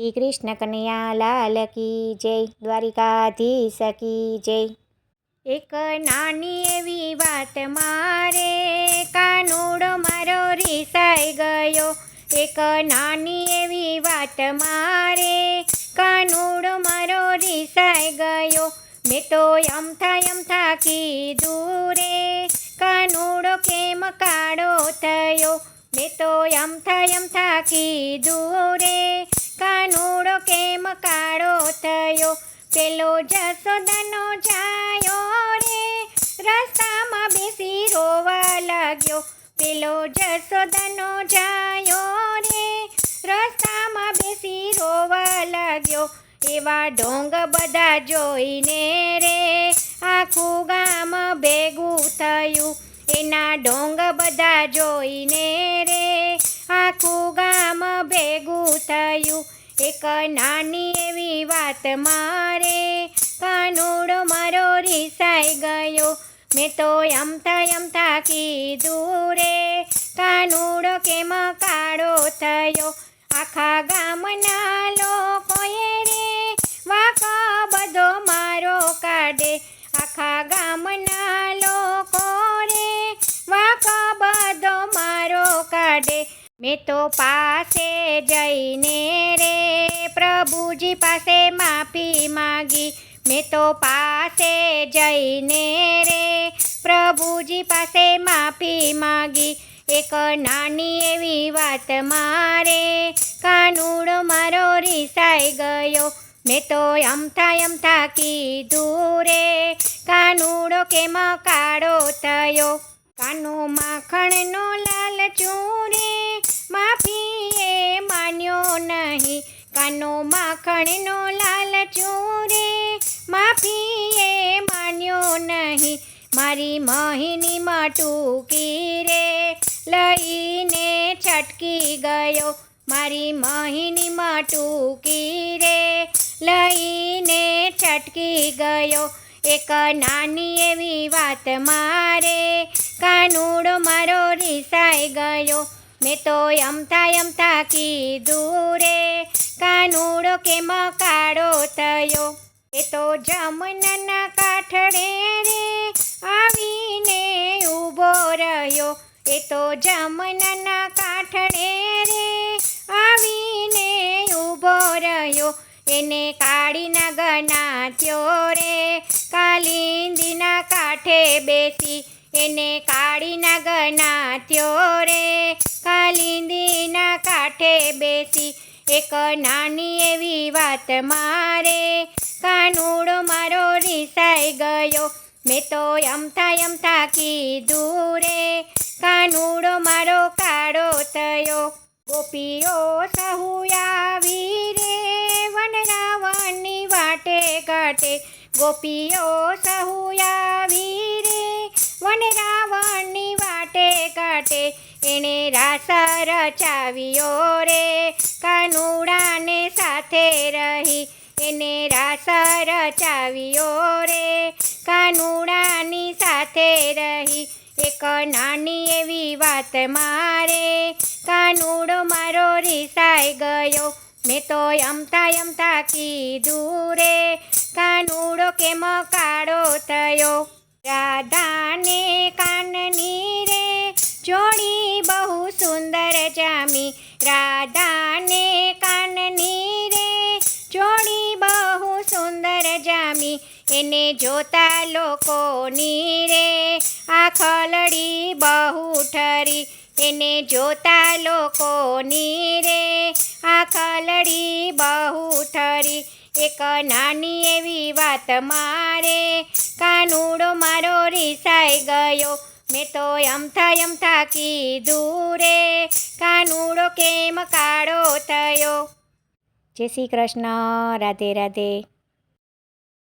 શ્રી કૃષ્ણ કનૈયા લાલ કી જય, દ્વારિકાધીશ કી જય. એક નાની એવી વાત મારે, કાનુડો મારો રીસાઈ ગયો. એક નાની એવી વાત મારે, કાનુડો મારો રીસાઈ ગયો. મેં તો યમથા યમથા કીધું રે, કાનુડો કેમ કાળો થયો? મેં તો યમથા યમથા કીધું રે કાનુડો કેમ કાળો થયો? પેલો જસોદાનો જાયો રે. રસ્તામાં બેસી રોવા લાગ્યો. પેલો જસોદાનો જાયો રે. રસ્તામાં બેસી રોવા લાગ્યો. એવા ઢોંગ બધા જોઈને રે. આખું ગામ ભેગું થયું. એના ઢોંગ બધા જોઈને થયું એક નાની એવી વાત મારે. કાનુડો મારો રીસાઈ ગયો. મેં તો યમતા યમતા કીધું રે, કાનુડો કેમ કાળો થયો? આખા ગામના લોકોએ રે, વાકો બધો મારો કાઢે. આખા ગામના લોકો રે, વાકો બધો મારો કાઢે. મેં તો પાસે જઈને રે પ્રભુજી પાસે માફી માગી. મેં તો પાસે જઈને રે પ્રભુજી પાસે માફી માગી. એક નાની એવી વાત મારે, કાનુડો મારો રીસાઈ ગયો. મેં તો અમથા અમથા કીધું રે, કાનુડો કેમ કાળો થયો? કાનો માખણનો લાલ ચૂરે માફી એ માન્યો નહીં. કાનો માખણનો લાલ ચોરે. માફી માન્યો નહીં. મારી મહિની માટુકી રે લઈને છટકી ગયો. મારી મહિની માટુકી રે લઈને છટકી ગયો. એક નાની એવી વાત મારે. કાનુડો મારો રિસાઈ ગયો. મેં તો યમતા યમતા કીધું રે કાનુડો કે કાળો થયો? એ તો જમનના કાઠડે રે આવીને ઊભો રહ્યો. એ તો જમનના કાઠડે રે આવીને ઊભો રહ્યો. એને કાળીના ગનાથ્યો રે. કાલિંદીના કાંઠે બેસી. એને કાળીના ગનાથ્યો રે. કાલિંદીના કાંઠે બેસી એક નાની એવી વાત મારે. કાનુડો મારો રીસાઈ ગયો, મેં તો યમથા યમથા કીધું રે. કાનુડો મારો કાળો થયો, ગોપીઓ સહુ આવી રે. વન રાવણની વાટે ઘાટે ગોપીઓ સહુ આવી રે. વન રાવણની વાટે ઘાટે એણે રાસ રચાવ્યો રે, કાનુડાને સાથે રહી. એને રાસ રચાવ્યો રે, કાનુડાની સાથે રહી. એક નાની એવી વાત મારે, કાનુડો મારો રિસાઈ ગયો. મેં તો યમતા યમતા કીધું રે, કાનુડો કેમ કાળો થયો? રાધાને એને જોતા લોકોની રે, આ ખલડી બહુ ઠરી. એને જોતા લોકોની રે, આ ખલડી બહુ ઠરી. એક નાની એવી વાત મારે, કાનુડો મારો રીસાઈ ગયો. મેં તો યમથા યમથા કીધું રે, કાનુડો કેમ કાળો થયો? જય શ્રી કૃષ્ણ. રાધે રાધે.